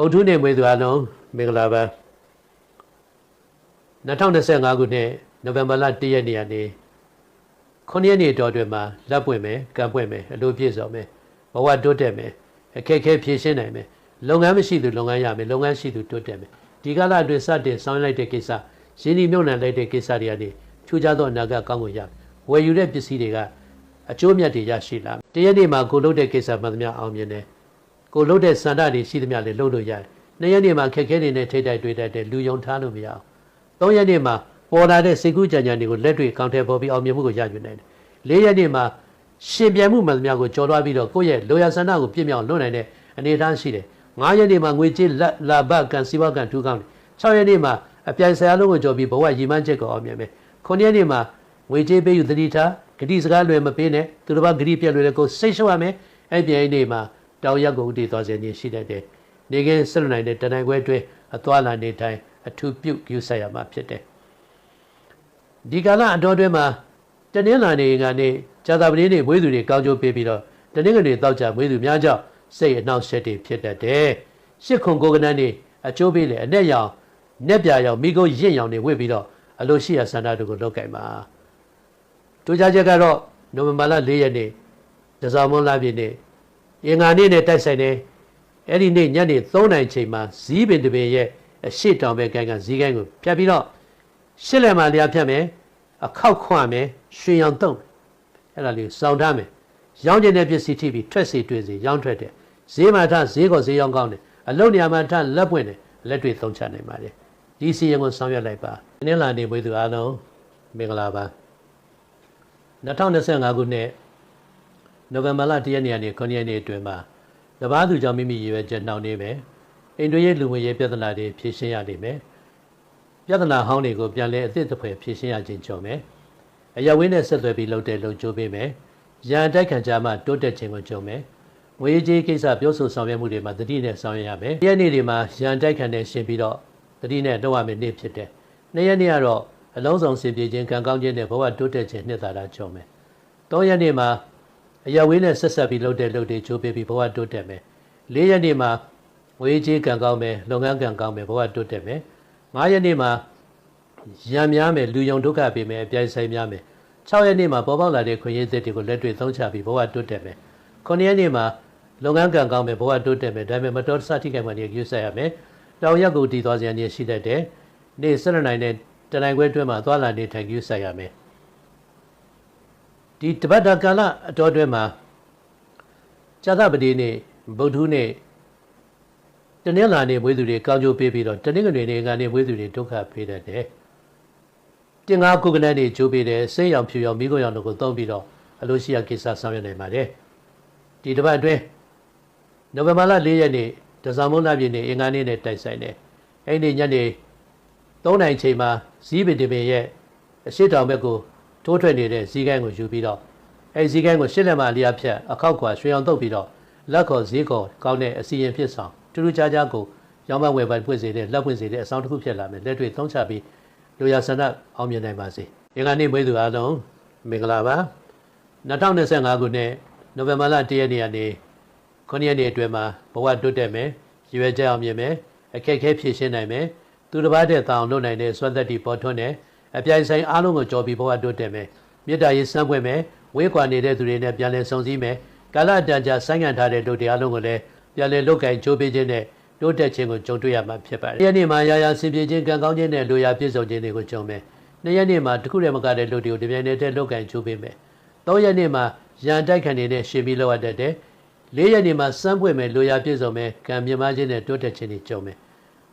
ဗုဒ္ဓနေ့မွေးသူအလုံးမင်္ဂလာပါ2025ခုနှစ်နိုဝင်ဘာလ1ရက်နေ့ကနေ9ရက်နေ့တော်တွင်မှာလက်ပွင့်မယ်ကံပွင့်မယ်အလိုပြည့်စုံမယ်ဘဝတိုးတက်မယ်အခက်အခဲဖြေရှင်းနိုင်မယ်လုပ်ငန်းမရှိသူလုပ်ငန်းရမယ်လုပ်ငန်းရှိသူတိုးတက်မယ်ဒီကာလအတွင်းစတင်ဆောင်ရွက်လိုက်တဲ့ကိစ္စရင်းနှီးမြှုပ်နှံလိုက်တဲ့ကိစ္စတွေကနေထူးခြားသောအနာဂတ်ကောင်းကိုရမယ်ဝယ်ယူတဲ့ပစ္စည်းတွေကအကျိုးမြတ်တွေရရှိလာမယ်တရက်နေ့မှာကိုလုပ်တဲ့ကိစ္စမှန်သမျှအောင်မြင်တယ် ကိုလုပ်တဲ့စန္ဒတွေရှိသမျှလည်းလုပ်လို့ရတယ်နှစ်ရက်နေ့မှာခက်ခဲနေနဲ့ထိတ်တိုက်တွေ့တတ်တဲ့လူယုံထားလို့မရအောင်သုံးရက်နေ့မှာပေါ်လာတဲ့စိတ်ကူးကြံကြံတွေကိုလက်တွေ့ကောင်တယ်ပေါ်ပြီးအောင်မြင်မှုကိုရယူနိုင်တယ်လေးရက်နေ့မှာရှင်ပြန်မှုမှန်သမျှကိုကြော်သွားပြီးတော့ကိုယ့်ရဲ့လိုရာဆန္ဒကိုပြည့်မြောက်လွတ်နိုင်တဲ့အနေအထားရှိတယ်ငါးရက်နေ့မှာငွေကြေးလက်လာဘကန်စီဝါကန်ထူးကောင်းတယ်၆ရက်နေ့မှာအပြိုင်ဆရာလုံးကိုကြော်ပြီးဘဝရည်မှန်းချက်ကိုအောင်မြင်မယ်ခုနှစ်ရက်နေ့မှာငွေကြေးပေးယူသတိထားဂတိစကားလွယ်မပေးနဲ့သူတစ်ပါးဂတိပြက်လွယ်တဲ့ကိုစိတ်ရှုပ်ရမယ်အဲ့ပြိုင်နေ့မှာ တောင်ရက်ကိုဥတည်သွားစေခြင်းရှိတတ်တယ်နေကင်းဆက်လွန်နိုင်တဲ့တဏ္ဍခွဲအတွင်းအသွာလာနေတိုင်းအထူးပြုယူဆရမှာဖြစ်တယ်ဒီကာလအတော်တွင်းမှာတနင်္လာနေ့ကနေဇာတာပတိနေ့မွေးသူတွေကောင်းကျိုးပေးပြီးတော့တနင်္ဂနွေတောက်ကြမွေးသူများကြောင့်စိတ်အနှောက်အယှက်တွေဖြစ်တတ်တယ်ရှစ်ခုကိုကနန်းနေအကျိုးပေးလေအနဲ့ရောင်နက်ပြရောင်မိကိုရင့်ရောင်တွေဝစ်ပြီးတော့အလိုရှိရဆန္ဒတို့ကိုလောက်ကင်ပါတူကြချက်ကတော့နိုဝင်ဘာလ၄ရက်နေ့ဒဇာမွန်လာပြည်နေ့ အင်္ဂါနေ့နဲ့တိုက်ဆိုင်တယ်အဲ့ဒီနေ့ညနေ3နာရီချိန်မှာဇီးပင်တပင်ရဲ့အရှိတောင်ဘက်ကိုင်းကဇီးကိုင်းကိုဖြတ်ပြီးတော့ရှစ်လက်မှာလျာဖြတ်မယ်အခောက်ခွမယ်ရွှေရောင်တုံးအဲ့ဒါလေးစောင့်ထားမယ်ရောင်းကျင်တဲ့ပစ္စည်းထိပြီးထွက်စီတွေ့စီရောင်းထွက်တယ်ဈေးမှာထဈေးကောဈေးရောင်းကောင်းတယ်အလုပ်နေရာမှာထလက်ပွင့်တယ်လက်တွေသုံးချနိုင်ပါတယ်ဒီစီရင်ကိုဆောင်ရွက်လိုက်ပါနင်းလာနေပွေးသူအားလုံးမင်္ဂလာပါ2025ခုနှစ် နိုဝင်ဘာလ1ရက်နေ့ကနေ9ရက်နေ့အတွင်းမှာတပားသူကြောင့်မိမိရည်ရွယ်ချက်နှောင့်နှေးမယ်အိမ်တွင်းရေးလူငွေရေးပြဿနာတွေဖြေရှင်းရလိမ့်မယ်ပြဿနာဟောင်းတွေကိုပြန်လဲအသစ်တစ်ဖွဲဖြေရှင်းရခြင်းကြောင့်မယ်အရဝင်းနဲ့ဆက်သွယ်ပြီးလုပ်တဲ့လုံကြိုးပေးမယ်ရန်တိုက်ခံကြမှတိုးတက်ခြင်းကိုကြုံမယ်ငွေကြေးကိစ္စပြောဆိုဆောင်ရွက်မှုတွေမှာတတိနဲ့ဆောင်ရွက်ရမယ်။ရက်နေ့တွေမှာရန်တိုက်ခံနဲ့ရှင်ပြီးတော့တတိနဲ့တော့ရမယ်နေ့ဖြစ်တယ်။နှစ်ရက်နေ့ကတော့အလုံးစုံစင်ပြေခြင်းကံကောင်းခြင်းနဲ့ဘဝတိုးတက်ခြင်းနှစ်သာရကြုံမယ်။သုံးရက်နေ့မှာ အရဝင်းနဲ့ဆက်ဆက်ပြီးလုပ်တဲ့လုပ်တွေချိုးပေးပြီးဘဝတိုးတက်မယ်။လေးရက်နေ့မှာငွေကြေးကံကောင်းမယ်လုပ်ငန်းကံကောင်းမယ်ဘဝတိုးတက်မယ်။ငါးရက်နေ့မှာရံများမယ်လူယုံဒုက္ခပေးမယ်အပြိုင်ဆိုင်များမယ်။6ရက်နေ့မှာပေါ်ပေါက်လာတဲ့ခွင့်ရည်သစ်တွေကိုလက်တွေ့သုံးချပြီးဘဝတိုးတက်မယ်။9ရက်နေ့မှာလုပ်ငန်းကံကောင်းမယ်ဘဝတိုးတက်မယ်ဒါပေမဲ့မတော်တဆထိခိုက်မှနေယူဆက်ရမယ်တောင်ရက်ကိုတည်သွားစရာနေရှိတတ်တယ်နေ့၁၂နိုင်တဲ့တနိုင်ခွဲတွင်းမှာသွားလာနေထိုင်ယူဆက်ရမယ် ဒီတပတ်တာကာလအတော်တွင်းမှာဇာသပတိနေ့ဗုဒ္ဓနေ့တနင်္လာနေ့မွေးသူတွေကောင်းကျိုးပေးပြီးတော့တနင်္ဂနွေနေ့ကနေမွေးသူတွေဒုက္ခပေးတတ်တယ်တင်ငါကုက္ကနန်းတွေကျိုးပေးတယ်စိတ်ရောင်ဖြူရောင်မိခိုးရောင်တို့ကိုသုံးပြီးတော့အလိုရှိရကိစ္စဆောင်ရွက်နိုင်ပါတယ်ဒီတစ်ပတ်အတွင်းနိုဝင်ဘာလ၄ရက်နေ့ဒဇာမုန်းလပြည်နေ့အင်္ဂါနေ့နဲ့တိုက်ဆိုင်တယ်အဲ့ဒီညနေ3နိုင်ချိန်မှာဇီးပင်တပင်ရဲ့အရှိတောင်ဘက်ကို ထိုးထွက်နေတဲ့ဇီးကိုင်းကိုယူပြီးတော့အဲ့ဇီးကိုင်းကိုရှစ်လက်မအလျားဖြတ်အခောက်ကွာရွှေအောင်တုပ်ပြီးတော့လက်ခေါ်ဇီးခေါ်ကောင်းတဲ့အစီရင်ဖြစ်ဆောင်တူတူခြားခြားကိုရောင်းမဝယ်ပိုင်ဖွင့်စေတဲ့လက်ဖွင့်စေတဲ့အဆောင်တစ်ခုဖြစ်လာမယ်လက်တွေ့သုံးချပြီးလူရဆန္ဒအောင်မြင်နိုင်ပါစေအင်္ဂါနေ့မွေးသူအားလုံးမင်္ဂလာပါ2025ခုနှစ်နိုဝင်ဘာလ1ရက်နေ့ကနေ9ရက်နေ့အတွင်းမှာဘဝတိုးတက်မယ်ရွေးချက်အောင်မြင်မယ်အခက်အခဲဖြေရှင်းနိုင်မယ်သူတစ်ပါးတည်းတောင်းလုပ်နိုင်တဲ့စွမ်းသက်တီပေါ်ထွန်းတယ် အပြိုင်ဆိုင်အားလုံးကိုကြော်ပြီးဘဝတိုးတက်မယ်မေတ္တာရေးစမ်းပွင့်မယ်ဝေးကွာနေတဲ့သူတွေနဲ့ပြန်လည်ဆုံစည်းမယ်ကာလတန်ကြာဆိုင်းငံ့ထားတဲ့လူတွေအားလုံးကိုလည်းပြန်လည်လုတ်ကင်ကြိုးပေးခြင်းနဲ့တိုးတက်ခြင်းကိုကြုံတွေ့ရမှာဖြစ်ပါတယ်။ရက်နေ့မှာရာရာဆင်ပြေခြင်းကံကောင်းခြင်းနဲ့လူရာပြည့်စုံခြင်းတွေကိုကြုံမယ်။နှစ်ရက်နေ့မှာတခုတည်းမကတဲ့လူတွေကိုဒီပြိုင်နေတဲ့လုတ်ကင်ကြိုးပေးမယ်။သုံးရက်နေ့မှာရန်တိုက်ခံနေတဲ့ရှင်ပြီးလောက်ရတတ်တယ်၄ရက်နေ့မှာစမ်းပွင့်မယ်လိုရာပြည့်စုံမယ်ကံမြမခြင်းနဲ့တိုးတက်ခြင်းတွေကြုံမယ်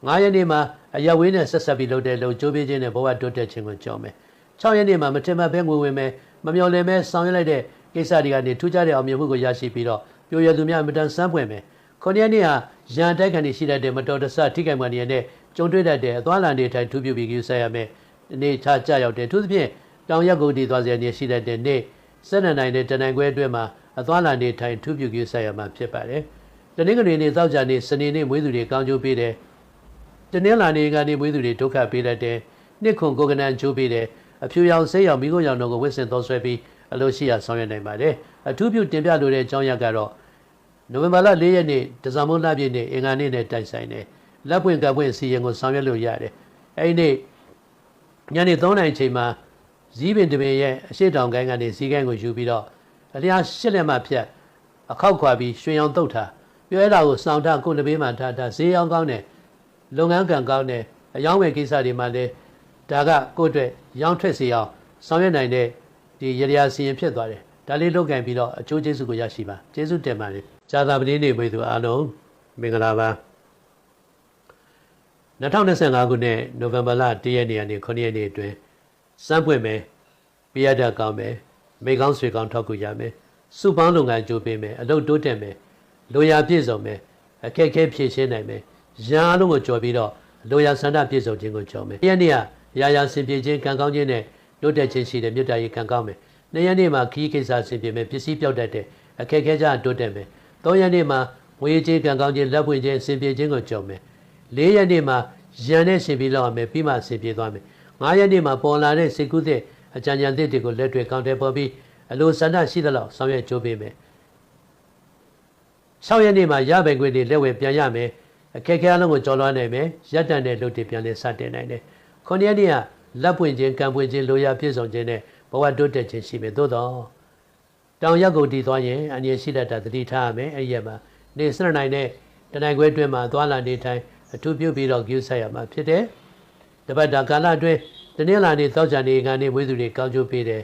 ၅ရက်နေ့မှာအရဝေးနဲ့ဆက်ဆက်ပြီးလုပ်တဲ့လုံကျိုးပေးခြင်းနဲ့ဘဝတိုးတက်ခြင်းကိုကြုံမယ်၆ရက်နေ့မှာမထင်မှတ်ဘဲငွေဝင်မယ်မမျော်လင့်မဲဆောင်ရွက်လိုက်တဲ့ကိစ္စတွေကနေထူးခြားတဲ့အောင်မြင်မှုကိုရရှိပြီးတော့ပြိုရသူများအမတန်စမ်းပွင့်မယ်ခုနှစ်ရက်နေ့ဟာရန်တိုက်ခံနေရှိတတ်တဲ့မတော်တဆထိခိုက်မှနေရတဲ့ကြုံတွေ့တတ်တဲ့အသွားလန်တွေထိုင်ထူးပြပြီးယူဆရမယ်နေချကြရောက်တဲ့သူသဖြင့်တောင်ရက်ကိုတည်သွားစေနေရှိတတ်တဲ့နေ့စက်နနိုင်တဲ့တနင်္ဂနွေအတွင်းမှာအသွားလာနေထိုင်ထူးပြုကြီးဆက်ရမှာဖြစ်ပါတယ်။တနင်္ဂနွေနေ့သောကြာနေ့စနေနေ့မွေးသူတွေကောင်းကျိုးပေးတယ်။ တနင်္လာနေ့ကနေမွေးသူတွေဒုက္ခပေးတတ်တယ်။နှစ်ခွန်ကိုကနန်ကျိုးပေးတယ်။အဖြူရောင်ဆေးရောင်မိခိုးရောင်တို့ကိုဝစ်စင်သောဆွဲပြီးအလို့ရှိရဆောင်ရွက်နိုင်ပါတယ်။အထူးပြုတင်ပြလိုတဲ့အကြောင်းရကတော့နိုဝင်ဘာလ၄ရက်နေ့တဇာမုန်းလပြည့်နေ့အင်္ဂါနေ့နဲ့တိုက်ဆိုင်တယ်လက်ပွင့်ကပ်ပွင့်စီရင်ကိုဆောင်ရွက်လို့ရတယ်အဲ့ဒီနေ့ညနေ3နာရီချိန်မှာဇီးပင်တပင်ရဲ့အရှိတောင်ကိုင်းကနေဇီးကိုင်းကိုယူပြီးတော့အလျားရှစ်လက်မှဖြတ်အခောက်ခွာပြီးရွှေရောင်တုတ်ထားပြောရတာကိုစောင့်ထားကိုယ်တပေးမှထားထားဈေးရောင်းကောင်းတယ် လုပ်ငန်းကံကောင်းတယ်အယောင်းဝယ်ကိစ္စတွေမှာလည်းဒါကကိုယ့်အတွက်ရောင်းထွက်စေအောင်ဆောင်ရွက်နိုင်တဲ့ဒီရရစီရင်ဖြစ်သွားတယ်ဒါလေးလုပ်ကင်ပြီးတော့အကျိုးကျေးဇူးကိုရရှိပါကျေးဇူးတင်ပါတယ်ဇာတာပတိနေဝေသူအားလုံးမင်္ဂလာပါ2025ခုနှစ်နိုဝင်ဘာလ1ရက်နေ့ကနေ9ရက်နေ့အတွင်းစမ်းပွင့်မယ်ပြရတတ်ကောင်းမယ်မိကောင်းဆွေကောင်းထောက်ကူရမယ်စုပေါင်းလုပ်ငန်းကြိုးပေးမယ်အလုပ်တိုးတက်မယ်လိုရာပြည့်စုံမယ်အခက်အခဲဖြေရှင်းနိုင်မယ် ရန်အားလုံးကိုကြော်ပြီးတော့လိုရာဆန္ဒပြည့်စုံခြင်းကိုကြော်မယ်ဒီရက်နေ့ကရာရာစင်ပြေခြင်းကံကောင်းခြင်းနဲ့တိုးတက်ခြင်းရှိတဲ့မြတ်တာရေးကံကောင်းမယ်နေ့ရက်နေ့မှာခီးကိစ္စစင်ပြေမယ်ပစ္စည်းပြောက်တတ်တဲ့အခက်အခဲကြတိုးတက်မယ်သုံးရက်နေ့မှာငွေကြေးကံကောင်းခြင်းလက်ပွင့်ခြင်းစင်ပြေခြင်းကိုကြော်မယ်လေးရက်နေ့မှာရန်နဲ့ရှင်ပြေလောက်အောင်မယ်ပြီးမှစင်ပြေသွားမယ်ငါးရက်နေ့မှာပေါ်လာတဲ့စိတ်ကူးတဲ့အကြံဉာဏ်သစ်တွေကိုလက်တွေကောင်းတယ်ပေါ်ပြီးအလိုဆန္ဒရှိသလောက်ဆောင်ရွက်ကြိုးပေးမယ်6ရက်နေ့မှာရပိုင်ခွင့်တွေလက်ဝယ်ပြန်ရမယ် အခက်အခဲအလုံးကိုကျော်လွှားနိုင်မယ်ရပ်တန့်တဲ့လုပ်တွေပြန်လဲစတင်နိုင်တယ်9ရက်နေ့ကလက်ပွင့်ခြင်းကံပွင့်ခြင်းလိုရာပြည့်စုံခြင်းနဲ့ဘဝတိုးတက်ခြင်းရှိမယ်သို့တော့တောင်ရက်ကိုတည်သွားရင်အငြင်းရှိတတ်တာတတိထားရမယ်အဲ့ဒီရက်မှာနေစရနိုင်တဲ့တနိုင်ခွဲအတွင်းမှာသွားလာနေထိုင်အထူးပြုပြီးတော့ကျူးဆက်ရမှာဖြစ်တယ်တပတ်တာကာလအတွင်းတနင်္လာနေ့တောက်ကြနေကနေမွေးသူတွေကောင်းကျိုးပေးတယ်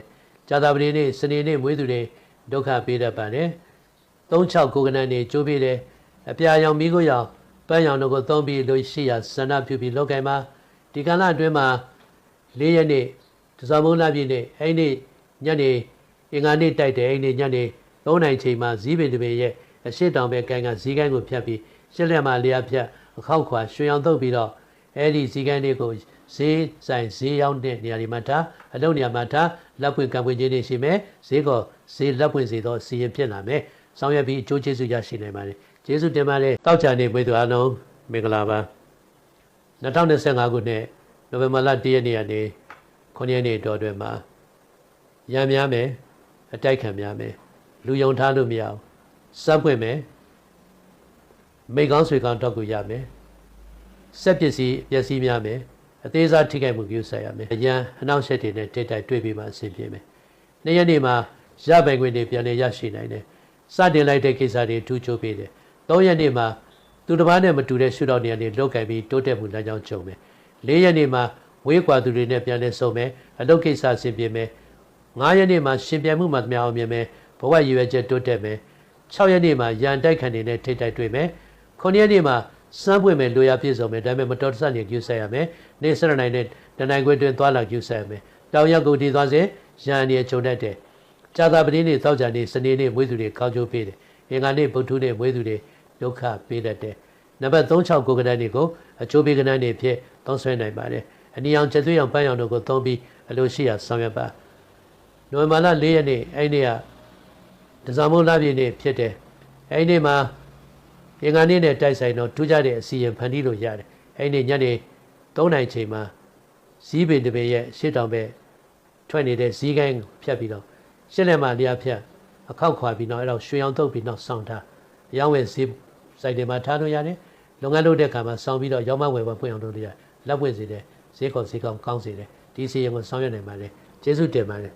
ကြာသပတေးနေ့စနေနေ့မွေးသူတွေဒုက္ခပေးတတ်ပါတယ်36ကိုကနန်နေကျိုးပေးတယ်အပြာရောင်မိကိုရောင် ပန်းရောင်တို့ကိုသုံးပြီးလို့ရှိရဆန္ဒပြုပြီးလောက်ကင်မှာဒီကာလအတွင်းမှာ၄ရက်နေ့တစောင်းမုန်းလာပြည့်နေ့အဲ့ဒီညနေအင်္ဂါနေ့တိုက်တယ်အဲ့ဒီညနေ၃နိုင်ချိန်မှာဇီးပင်တပင်ရဲ့အရှိတောင်ပဲကိုင်းကဇီးကိုင်းကိုဖြတ်ပြီးရှစ်လက်မှာလျာဖြတ်အခောက်ခွာရွှေရောင်တုပ်ပြီးတော့အဲ့ဒီဇီးကိုင်းလေးကိုဈေးဆိုင်ဈေးရောက်တဲ့နေရာတွေမှာထားအလုပ်နေရာမှာထားလက်ပွင့်ကံပွင့်ခြင်းတွေရှိမယ်ဈေးကောဈေးလက်ပွင့်စေတော့စီရင်ဖြစ်လာမယ်ဆောင်ရွက်ပြီးအကျိုးကျေးဇူးရရှိနိုင်ပါတယ် ကျေးဇူးတင်ပါတယ်တောက်ချာနေပွေသူအားလုံးမင်္ဂလာပါ2025ခုနှစ်နိုဝင်ဘာလ1ရက်နေ့ကနေ9ရက်နေ့တော်တွင်မှာရံများမယ်အတိုက်ခံများမယ်လူယုံထားလို့မရဘူးစပ်ပွင့်မယ်မိကောင်းဆွေကောင်းတော့ကူရမယ်စက်ပစ္စည်းပျက်စီးများမယ်အသေးစားထိခိုက်မှုပြုဆိုင်ရမယ်အရန်အနောက်ဆက်တွေနဲ့တိတ်တိုက်တွေ့ပြီးမှအဆင်ပြေမယ်နေ့ရက်နေ့မှာရပိုင်ခွင့်တွေပြန်လည်ရရှိနိုင်တယ်စတင်လိုက်တဲ့ကိစ္စတွေထူးချိုးပေးတယ် ၃ရက်နေ့မှာသူတစ်ပါးနဲ့မတူတဲ့ရှုထောင့်နေရာတွေလောက်ကင်ပြီးတိုးတက်မှုလမ်းကြောင်းကြုံမယ်၄ရက်နေ့မှာဝေးကွာသူတွေနဲ့ပြန်လည်ဆုံမယ်အလုပ်ကိစ္စဆင်ပြေမယ်၅ရက်နေ့မှာရှင်ပြိုင်မှုမှများအောင်မြင်မယ်ဘဝရည်ရွယ်ချက်တိုးတက်မယ်6ရက်နေ့မှာရန်တိုက်ခံနေနဲ့ထိတ်တိုက်တွေ့မယ်9ရက်နေ့မှာစမ်းပွင့်မယ်လိုရာပြည့်စုံမယ်ဒါပေမဲ့မတော်တဆနေကျူးဆက်ရမယ်နေစရနိုင်တဲ့တနိုင်ခွင့်တွင်သွားလာကျူးဆက်ရမယ်တောင်ရောက်ကိုတည်သွားစေရန်အနေချုံတတ်တယ်ကြာသာပတိနေ့သောကြာနေ့စနေနေ့မွေးသူတွေကောင်းကျိုးပေးတယ် အင်္ဂါနေ့ဗုဒ္ဓနေ့မွေးသူတွေဒုက္ခပေးတတ်တယ်နံပါတ်36ကိုကဏ္ဍနေ့ကိုအချိုးပေးကဏ္ဍနေ့ဖြစ်သုံးဆွဲနိုင်ပါတယ်အနီအောင်ချက်သွေးအောင်ပန်းအောင်တို့ကိုသုံးပြီးအလိုရှိရာဆောင်ရွက်ပါနိုဝင်ဘာလ4ရက်နေ့အဲ့ဒီနေ့ကဒဇာမုန်းလပြည့်နေ့ဖြစ်တယ်အဲ့ဒီနေ့မှာအင်္ဂါနေ့နဲ့တိုက်ဆိုင်တော့ထူးခြားတဲ့အစီရင်ဖန်တီးလို့ရတယ်အဲ့ဒီညနေ3နိုင်ချိန်မှာဇီးပင်တပင်ရဲ့ရှေ့တောင်ဘက်ထွက်နေတဲ့ဇီးကိုင်းဖြတ်ပြီးတော့ရှစ်လက်မလျာဖြတ် အခောက်ခွာပြီးတော့အဲ့တော့ရွှေအောင်တုပ်ပြီးတော့စောင့်ထားအယောင်းဝယ်ဇီးစိုက်တွေမှာထားလို့ရတယ်လုပ်ငန်းလုပ်တဲ့အခါမှာစောင့်ပြီးတော့ရောင်းမဝယ်ဝယ်ဖွင့်အောင်လုပ်လို့ရလက်ပွင့်စေတယ်ဈေးကောဈေးကောင်းကောင်းစေတယ်ဒီစီရင်ကိုဆောင်ရွက်နိုင်ပါလေကျေးဇူးတင်ပါတယ်